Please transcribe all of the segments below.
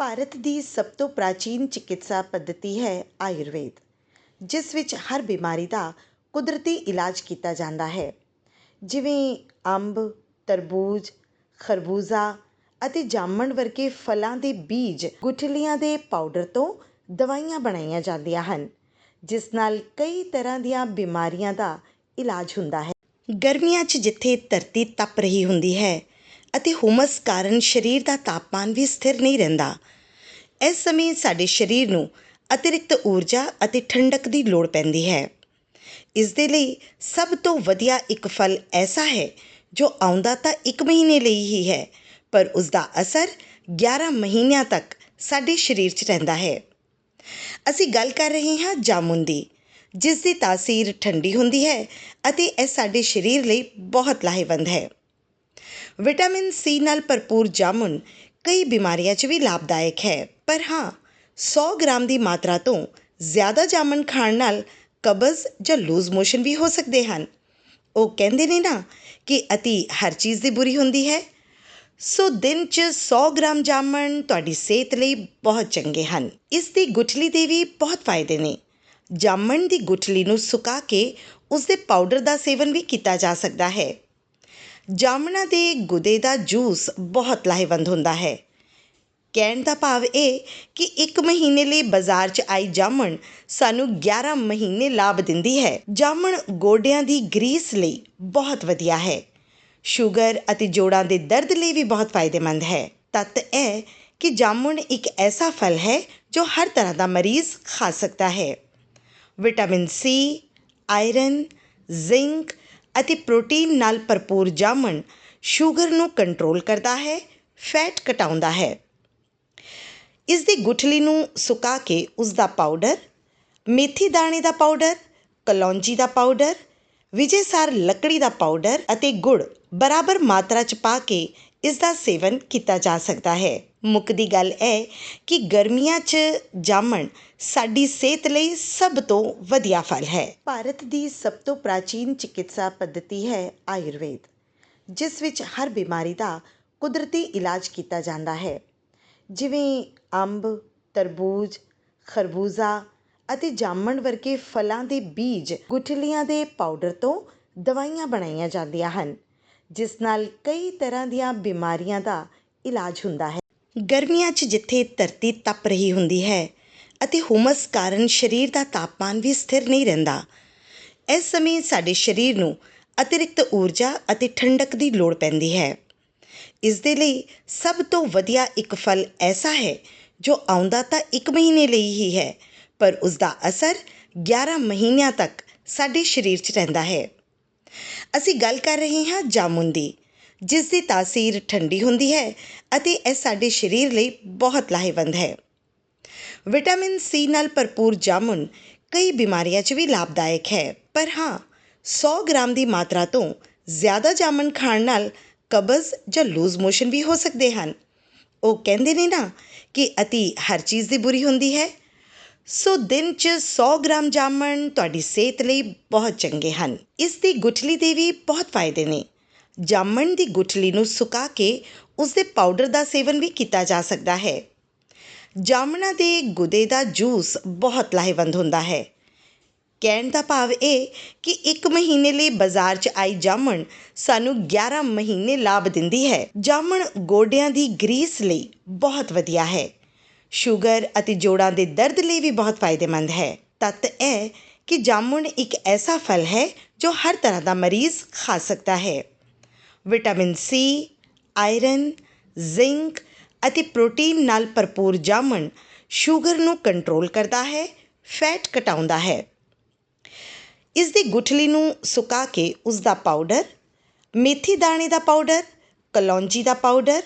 ਭਾਰਤ ਦੀ ਸਭ ਤੋਂ ਪ੍ਰਾਚੀਨ ਚਿਕਿਤਸਾ ਪੱਧਤੀ ਹੈ ਆਯੁਰਵੇਦ, ਜਿਸ ਵਿੱਚ ਹਰ ਬਿਮਾਰੀ ਦਾ ਕੁਦਰਤੀ ਇਲਾਜ ਕੀਤਾ ਜਾਂਦਾ ਹੈ। ਜਿਵੇਂ ਅੰਬ, ਤਰਬੂਜ, ਖਰਬੂਜ਼ਾ ਅਤੇ ਜਾਮਣ ਵਰਗੇ ਫਲਾਂ ਦੇ ਬੀਜ ਗੁਠਲੀਆਂ ਦੇ ਪਾਊਡਰ ਤੋਂ ਦਵਾਈਆਂ ਬਣਾਈਆਂ ਜਾਂਦੀਆਂ ਹਨ, ਜਿਸ ਨਾਲ ਕਈ ਤਰ੍ਹਾਂ ਦੀਆਂ ਬਿਮਾਰੀਆਂ ਦਾ ਇਲਾਜ ਹੁੰਦਾ ਹੈ। ਗਰਮੀਆਂ 'ਚ ਜਿੱਥੇ ਧਰਤੀ ਤਪ ਰਹੀ ਹੁੰਦੀ ਹੈ ਅਤੇ ਹੁਮਸ ਕਾਰਨ ਸਰੀਰ ਦਾ ਤਾਪਮਾਨ ਵੀ ਸਥਿਰ ਨਹੀਂ ਰਹਿੰਦਾ। ਇਸ ਸਮੇਂ ਸਾਡੇ ਸਰੀਰ ਨੂੰ ਅਤਿਰਿਕਤ ਊਰਜਾ ਅਤੇ ਠੰਡਕ ਦੀ ਲੋੜ ਪੈਂਦੀ ਹੈ। ਇਸ ਦੇ ਲਈ ਸਭ ਤੋਂ ਵਧੀਆ ਇੱਕ ਫਲ ਐਸਾ ਹੈ ਜੋ ਆਉਂਦਾ ਤਾਂ ਇੱਕ ਮਹੀਨੇ ਲਈ ਹੀ ਹੈ, ਪਰ ਉਸ ਦਾ ਅਸਰ 11 ਮਹੀਨਿਆਂ ਤੱਕ ਸਾਡੇ ਸਰੀਰ 'ਚ ਰਹਿੰਦਾ ਹੈ। ਅਸੀਂ ਗੱਲ ਕਰ ਰਹੇ ਹਾਂ ਜਾਮੁਨ ਦੀ, ਜਿਸ ਦੀ ਤਾਸੀਰ ਠੰਡੀ ਹੁੰਦੀ ਹੈ ਅਤੇ ਇਹ ਸਾਡੇ ਸਰੀਰ ਲਈ ਬਹੁਤ ਲਾਹੇਵੰਦ ਹੈ। ਵਿਟਾਮਿਨ ਸੀ ਨਾਲ ਭਰਪੂਰ ਜਾਮੁਨ ਕਈ ਬਿਮਾਰੀਆਂ 'ਚ ਵੀ ਲਾਭਦਾਇਕ ਹੈ। ਪਰ ਹਾਂ, ਸੌ ਗ੍ਰਾਮ ਦੀ ਮਾਤਰਾ ਤੋਂ ਜ਼ਿਆਦਾ ਜਾਮਨ ਖਾਣ ਨਾਲ ਕਬਜ਼ ਜਾਂ ਲੂਜ਼ ਮੋਸ਼ਨ ਵੀ ਹੋ ਸਕਦੇ ਹਨ। ਉਹ ਕਹਿੰਦੇ ਨੇ ਨਾ ਕਿ ਅਤੀ ਹਰ ਚੀਜ਼ ਦੀ ਬੁਰੀ ਹੁੰਦੀ ਹੈ। ਸੋ ਦਿਨ 'ਚ 100 ਗ੍ਰਾਮ ਜਾਮਣ ਤੁਹਾਡੀ ਸਿਹਤ ਲਈ ਬਹੁਤ ਚੰਗੇ ਹਨ। ਇਸ ਦੀ ਗੁਠਲੀ ਦੇ ਵੀ ਬਹੁਤ ਫਾਇਦੇ ਨੇ। ਜਾਮਣ ਦੀ ਗੁਠਲੀ ਨੂੰ ਸੁਕਾ ਕੇ ਉਸ ਦੇ ਪਾਊਡਰ ਦਾ ਸੇਵਨ ਵੀ ਕੀਤਾ ਜਾ ਸਕਦਾ ਹੈ। ਜਾਮਣਾ ਦੇ ਗੁਦੇ ਦਾ ਜੂਸ ਬਹੁਤ ਲਾਹੇਵੰਦ ਹੁੰਦਾ ਹੈ। ਕਹਿਣ ਦਾ ਭਾਵ ਇਹ ਕਿ ਇੱਕ ਮਹੀਨੇ ਲਈ ਬਾਜ਼ਾਰ 'ਚ ਆਈ ਜਾਮਣ ਸਾਨੂੰ 11 ਮਹੀਨੇ ਲਾਭ ਦਿੰਦੀ ਹੈ। ਜਾਮਣ ਗੋਡਿਆਂ ਦੀ ਗਰੀਸ ਲਈ ਬਹੁਤ ਵਧੀਆ ਹੈ। ਸ਼ੂਗਰ ਅਤੇ ਜੋੜਾਂ ਦੇ ਦਰਦ ਲਈ ਵੀ ਬਹੁਤ ਫਾਇਦੇਮੰਦ ਹੈ। ਤੱਤ ਇਹ ਕਿ ਜਾਮਣ ਇੱਕ ਐਸਾ ਫਲ ਹੈ ਜੋ ਹਰ ਤਰ੍ਹਾਂ ਦਾ ਮਰੀਜ਼ ਖਾ ਸਕਦਾ ਹੈ। ਵਿਟਾਮਿਨ ਸੀ, ਆਇਰਨ, ਜ਼ਿੰਕ ਅਤੇ ਪ੍ਰੋਟੀਨ ਨਾਲ ਭਰਪੂਰ ਜਾਮਣ ਸ਼ੂਗਰ ਨੂੰ ਕੰਟਰੋਲ ਕਰਦਾ ਹੈ, ਫੈਟ ਘਟਾਉਂਦਾ ਹੈ। ਇਸ ਦੀ ਗੁਠਲੀ ਨੂੰ ਸੁਕਾ ਕੇ ਉਸ ਦਾ ਪਾਊਡਰ, ਮੇਥੀ ਦਾਣੇ ਦਾ ਪਾਊਡਰ, ਕਲੌਂਜੀ ਦਾ ਪਾਊਡਰ, ਵਿਜੇਸਾਰ ਲੱਕੜੀ ਦਾ ਪਾਊਡਰ ਅਤੇ ਗੁੜ ਬਰਾਬਰ ਮਾਤਰਾ 'ਚ ਪਾ ਕੇ ਇਸ ਦਾ ਸੇਵਨ ਕੀਤਾ ਜਾ ਸਕਦਾ ਹੈ। ਮੁੱਕਦੀ ਗੱਲ ਇਹ ਕਿ ਗਰਮੀਆਂ 'ਚ ਜਾਮਣ ਸਾਡੀ ਸਿਹਤ ਲਈ ਸਭ ਤੋਂ ਵਧੀਆ ਫਲ ਹੈ। ਭਾਰਤ ਦੀ ਸਭ ਤੋਂ ਪ੍ਰਾਚੀਨ ਚਿਕਿਤਸਾ ਪੱਧਤੀ ਹੈ ਆਯੁਰਵੇਦ, ਜਿਸ ਵਿੱਚ ਹਰ ਬਿਮਾਰੀ ਦਾ ਕੁਦਰਤੀ ਇਲਾਜ ਕੀਤਾ ਜਾਂਦਾ ਹੈ। ਜਿਵੇਂ ਅੰਬ, ਤਰਬੂਜ, ਖਰਬੂਜ਼ਾ ਅਤੇ ਜਾਮਣ ਵਰਗੇ ਫਲਾਂ ਦੇ ਬੀਜ ਗੁਠਲੀਆਂ ਦੇ ਪਾਊਡਰ ਤੋਂ ਦਵਾਈਆਂ ਬਣਾਈਆਂ ਜਾਂਦੀਆਂ ਹਨ। ਜਿਸ ਨਾਲ ਕਈ ਤਰ੍ਹਾਂ ਦੀਆਂ ਬਿਮਾਰੀਆਂ ਦਾ ਇਲਾਜ ਹੁੰਦਾ ਹੈ। ਗਰਮੀਆਂ 'ਚ ਜਿੱਥੇ ਧਰਤੀ ਤਪ ਰਹੀ ਹੁੰਦੀ ਹੈ ਅਤੇ ਹੁਮਸ ਕਾਰਨ ਸਰੀਰ ਦਾ ਤਾਪਮਾਨ ਵੀ ਸਥਿਰ ਨਹੀਂ ਰਹਿੰਦਾ, ਇਸ ਸਮੇਂ ਸਾਡੇ ਸਰੀਰ ਨੂੰ ਅਤਿਰਿਕਤ ਊਰਜਾ ਅਤੇ ਠੰਡਕ ਦੀ ਲੋੜ ਪੈਂਦੀ ਹੈ। ਇਸ ਦੇ ਲਈ ਸਭ ਤੋਂ ਵਧੀਆ ਇੱਕ ਫਲ ਐਸਾ ਹੈ ਜੋ ਆਉਂਦਾ ਤਾਂ ਇੱਕ ਮਹੀਨੇ ਲਈ ਹੀ ਹੈ, ਪਰ ਉਸ ਦਾ ਅਸਰ 11 ਮਹੀਨਿਆਂ ਤੱਕ ਸਾਡੇ ਸਰੀਰ 'ਚ ਰਹਿੰਦਾ ਹੈ। ਅਸੀਂ ਗੱਲ ਕਰ ਰਹੇ ਹਾਂ ਜਾਮੁਨ ਦੀ, ਜਿਸ ਦੀ ਤਾਸੀਰ ਠੰਡੀ ਹੁੰਦੀ ਹੈ ਅਤੇ ਇਹ ਸਾਡੇ ਸਰੀਰ ਲਈ ਬਹੁਤ ਲਾਹੇਵੰਦ ਹੈ। ਵਿਟਾਮਿਨ ਸੀ ਨਾਲ ਭਰਪੂਰ ਜਾਮੁਨ ਕਈ ਬਿਮਾਰੀਆਂ 'ਚ ਵੀ ਲਾਭਦਾਇਕ ਹੈ, ਪਰ ਹਾਂ 100 ਗ੍ਰਾਮ ਦੀ ਮਾਤਰਾ ਤੋਂ ਜ਼ਿਆਦਾ ਜਾਮੁਨ ਖਾਣ ਨਾਲ ਕਬਜ਼ ਜਾਂ ਲੂਜ਼ ਮੋਸ਼ਨ ਵੀ ਹੋ ਸਕਦੇ ਹਨ। ਉਹ ਕਹਿੰਦੇ ਨੇ ਨਾ ਕਿ ਅਤੀ ਹਰ ਚੀਜ਼ ਦੀ ਬੁਰੀ ਹੁੰਦੀ ਹੈ ਸੋ ਦਿਨ 'ਚ ਸੌ ਗ੍ਰਾਮ ਜਾਮਣ ਤੁਹਾਡੀ ਸਿਹਤ ਲਈ ਬਹੁਤ ਚੰਗੇ ਹਨ। ਇਸ ਦੀ ਗੁਠਲੀ ਦੇ ਵੀ ਬਹੁਤ ਫਾਇਦੇ ਨੇ। ਜਾਮਣ ਦੀ ਗੁਠਲੀ ਨੂੰ ਸੁਕਾ ਕੇ ਉਸ ਦੇ ਪਾਊਡਰ ਦਾ ਸੇਵਨ ਵੀ ਕੀਤਾ ਜਾ ਸਕਦਾ ਹੈ। ਜਾਮਣਾਂ ਦੇ ਗੁਦੇ ਦਾ ਜੂਸ ਬਹੁਤ ਲਾਹੇਵੰਦ ਹੁੰਦਾ ਹੈ। ਕਹਿਣ ਦਾ ਭਾਵ ਇਹ ਕਿ ਇੱਕ ਮਹੀਨੇ ਲਈ ਬਾਜ਼ਾਰ 'ਚ ਆਈ ਜਾਮਣ ਸਾਨੂੰ 11 ਮਹੀਨੇ ਲਾਭ ਦਿੰਦੀ ਹੈ। ਜਾਮਣ ਗੋਡਿਆਂ ਦੀ ਗਰੀਸ ਲਈ ਬਹੁਤ ਵਧੀਆ ਹੈ। ਸ਼ੂਗਰ ਅਤੇ ਜੋੜਾਂ ਦੇ ਦਰਦ ਲਈ ਵੀ ਬਹੁਤ ਫਾਇਦੇਮੰਦ ਹੈ। ਤੱਤ ਇਹ ਕਿ ਜਾਮੁਣ ਇੱਕ ਐਸਾ ਫਲ ਹੈ ਜੋ ਹਰ ਤਰ੍ਹਾਂ ਦਾ ਮਰੀਜ਼ ਖਾ ਸਕਦਾ ਹੈ। ਵਿਟਾਮਿਨ ਸੀ ਆਇਰਨ, ਜ਼ਿੰਕ ਅਤੇ ਪ੍ਰੋਟੀਨ ਨਾਲ ਭਰਪੂਰ ਜਾਮਣ ਸ਼ੂਗਰ ਨੂੰ ਕੰਟਰੋਲ ਕਰਦਾ ਹੈ, ਫੈਟ ਘਟਾਉਂਦਾ ਹੈ। ਇਸ ਦੀ ਗੁਠਲੀ ਨੂੰ ਸੁਕਾ ਕੇ ਉਸ ਦਾ ਪਾਊਡਰ, ਮੇਥੀ ਦਾਣੇ ਦਾ ਪਾਊਡਰ, ਕਲੌਂਜੀ ਦਾ ਪਾਊਡਰ,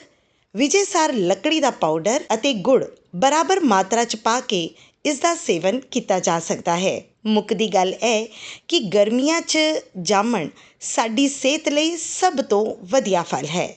ਵਿਜੇਸਾਰ ਲੱਕੜੀ ਦਾ ਪਾਊਡਰ ਅਤੇ ਗੁੜ ਬਰਾਬਰ ਮਾਤਰਾ 'ਚ ਪਾ ਕੇ ਇਸ ਦਾ ਸੇਵਨ ਕੀਤਾ ਜਾ ਸਕਦਾ ਹੈ। ਮੁੱਕਦੀ ਗੱਲ ਇਹ ਕਿ ਗਰਮੀਆਂ 'ਚ ਜਾਮਣ ਸਾਡੀ ਸਿਹਤ ਲਈ ਸਭ ਤੋਂ ਵਧੀਆ ਫਲ ਹੈ।